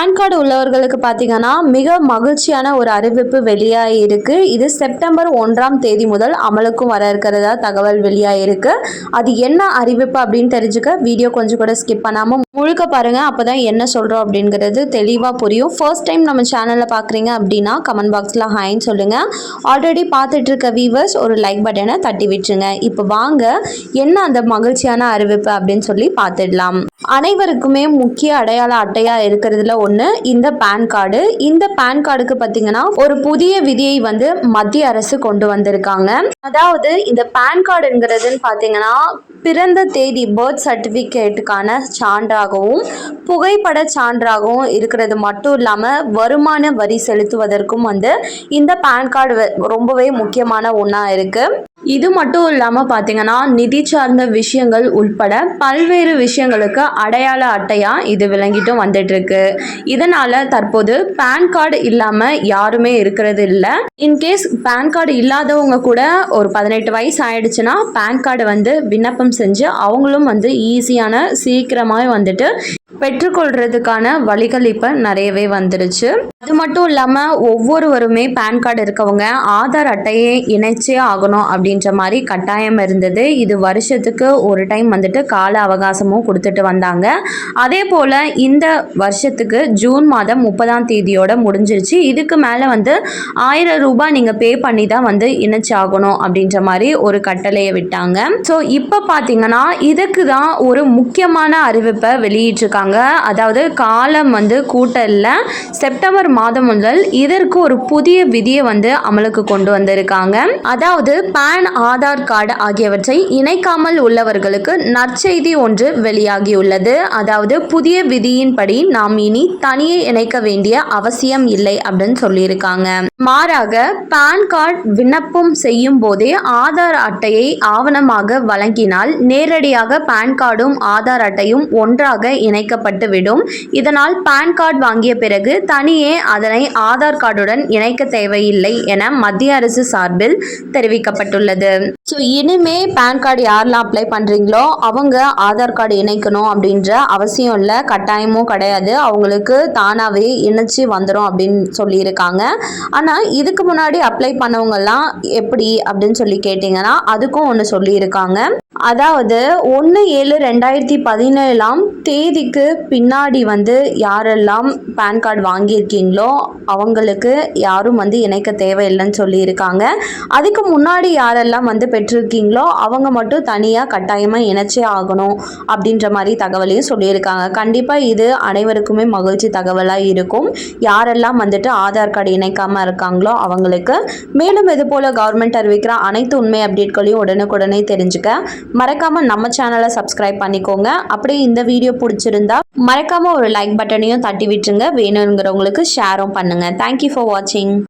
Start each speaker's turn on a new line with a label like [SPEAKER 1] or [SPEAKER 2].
[SPEAKER 1] Pan card உள்ளவர்களுக்கு பார்த்தீங்கன்னா மிக மகிழ்ச்சியான ஒரு அறிவிப்பு வெளியாக இருக்கு. இது செப்டம்பர் ஒன்றாம் தேதி முதல் அமலுக்கும் வர இருக்கிறதா தகவல் வெளியாக இருக்கு. அது என்ன அறிவிப்பு அப்படின்னு தெரிஞ்சுக்க வீடியோ கொஞ்சம் கூட ஸ்கிப் பண்ணாமல் முழுக்க பாருங்க. அப்பதான் என்ன சொல்கிறோம் அப்படிங்கிறது தெளிவாக புரியும். ஃபர்ஸ்ட் டைம் நம்ம சேனலில் பார்க்குறீங்க அப்படின்னா கமெண்ட் பாக்ஸில் ஹாய்ன்னு சொல்லுங்க. ஆல்ரெடி பார்த்துட்டு இருக்க வீவர்ஸ் ஒரு லைக் பட்டனை தட்டி விட்டுருங்க. இப்போ வாங்க என்ன அந்த மகிழ்ச்சியான அறிவிப்பு அப்படின்னு சொல்லி பார்த்துடலாம். அனைவருக்குமே முக்கிய அடையாள அட்டையா இருக்கிறதுல ஒன்று இந்த பேன் கார்டு. இந்த பேன் கார்டுக்கு பார்த்தீங்கன்னா ஒரு புதிய விதியை வந்து மத்திய அரசு கொண்டு வந்திருக்காங்க. அதாவது இந்த பேன் கார்டுங்கிறதுன்னு பார்த்தீங்கன்னா பிறந்த தேதி பர்த் சர்டிஃபிகேட்டுக்கான சான்றாகவும் புகைப்பட சான்றாகவும் இருக்கிறது மட்டும் இல்லாமல் வருமான வரி செலுத்துவதற்கும் வந்து இந்த பேன் கார்டு வ- ரொம்பவே முக்கியமான ஒன்றா இருக்குது இது மட்டும் இல்லாமல் பார்த்தீங்கன்னா நிதி சார்ந்த விஷயங்கள் உள்பட பல்வேறு விஷயங்களுக்கு அடையாள அட்டையாக இது விளங்கிட்டும் வந்துட்டு இருக்கு இதனால தற்போது பேன் கார்டு இல்லாமல் யாருமே இருக்கிறது இல்லை. இன்கேஸ் பேன் கார்டு இல்லாதவங்க கூட ஒரு பதினெட்டு வயசு ஆயிடுச்சுன்னா பேன் கார்டு வந்து விண்ணப்பம் செஞ்சு அவங்களும் வந்து ஈஸியான சீக்கிரமாக வந்துட்டு பெற்றுக்கொள்றதுக்கான வழிகள் இப்போ நிறையவே வந்துருச்சு. அது மட்டும் இல்லாமல் ஒவ்வொருவருமே பேன் கார்டு இருக்கவங்க ஆதார் அட்டையை இணைச்சே ஆகணும் அப்படின்ற மாதிரி கட்டாயம் இருந்தது. இது வருஷத்துக்கு ஒரு டைம் வந்துட்டு கால அவகாசமும் கொடுத்துட்டு வந்தாங்க. அதே போல் இந்த வருஷத்துக்கு ஜூன் மாதம் முப்பதாம் தேதியோட முடிஞ்சிருச்சு. இதுக்கு மேலே வந்து ஆயிரம் ரூபாய் நீங்கள் பே பண்ணி தான் வந்து இணைச்சி ஆகணும் அப்படின்ற மாதிரி ஒரு கட்டளையை விட்டாங்க. ஸோ இப்போ பார்த்தீங்கன்னா இதுக்கு தான் ஒரு முக்கியமான அறிவிப்பை வெளியிட்டிருக்காங்க. அதாவது காலம் வந்து கூட்டல்ல செப்டம்பர் மாதம் முதல் இதற்கு ஒரு புதிய விதியை வந்து அமலுக்கு கொண்டு வந்திருக்காங்க. அதாவது பேன் ஆதார் கார்டு ஆகியவற்றை இணைக்காமல் உள்ளவர்களுக்கு நற்செய்தி ஒன்று வெளியாகியுள்ளது. அதாவது புதிய விதியின்படி நாம் இனி தனியே இணைக்க வேண்டிய அவசியம் இல்லை அப்படின்னு சொல்லியிருக்காங்க. மாறாக பேன் கார்டு விண்ணப்பம் செய்யும் போதே ஆதார் அட்டையை ஆவணமாக வழங்கினால் நேரடியாக பேன் கார்டும் ஆதார் அட்டையும் ஒன்றாக இணைக்கப்பட்டு விடும் இதனால் பேன் கார்டு வாங்கிய பிறகு தனியே அதனை ஆதார் கார்டுடன் இணைக்க தேவையில்லை என மத்திய அரசு சார்பில் தெரிவிக்கப்பட்டுள்ளது. ஸோ இனிமே பேன் கார்டு யாரெல்லாம் அப்ளை பண்ணுறீங்களோ அவங்க ஆதார் கார்டு இணைக்கணும் அப்படின்ற அவசியம் இல்லை கட்டாயமும் கிடையாது. அவங்களுக்கு தானாகவே இணைச்சி வந்துடும் அப்படின்னு சொல்லியிருக்காங்க. ஆனால் இதுக்கு முன்னாடி அப்ளை பண்ணவங்கெல்லாம் எப்படி அப்படின்னு சொல்லி கேட்டிங்கன்னா அதுக்கும் ஒன்று சொல்லியிருக்காங்க. அதாவது ஒன்று ஏழு ரெண்டாயிரத்தி பதினேழாம் தேதிக்கு பின்னாடி வந்து யாரெல்லாம் பேன் கார்டு வாங்கியிருக்கீங்களோ அவங்களுக்கு யாரும் வந்து இணைக்க தேவையில்லைன்னு சொல்லியிருக்காங்க. அதுக்கு முன்னாடி யாரெல்லாம் வந்து பெற்றிருக்கீங்களோ அவங்க மட்டும் தனியாக கட்டாயமாக இணைச்சே ஆகணும் அப்படின்ற மாதிரி தகவலையும் சொல்லியிருக்காங்க. கண்டிப்பாக இது அனைவருக்குமே மகிழ்ச்சி தகவலாக இருக்கும். யாரெல்லாம் வந்துட்டு ஆதார் கார்டு இணைக்காமல் இருக்காங்களோ அவங்களுக்கு. மேலும் இது போல் கவர்மெண்ட் அறிவிக்கிற அனைத்து உண்மை அப்டேட்களையும் உடனுக்குடனே தெரிஞ்சுக்க மறக்காமல் நம்ம சேனலை சப்ஸ்கிரைப் பண்ணிக்கோங்க. அப்படியே இந்த வீடியோ பிடிச்சிருந்தா மறக்காமல் ஒரு லைக் பட்டனையும் தட்டி விட்டுருங்க. வேணுங்கிறவங்களுக்கு ஷேரும் பண்ணுங்கள் தேங்க்யூ ஃபார் வாட்சிங்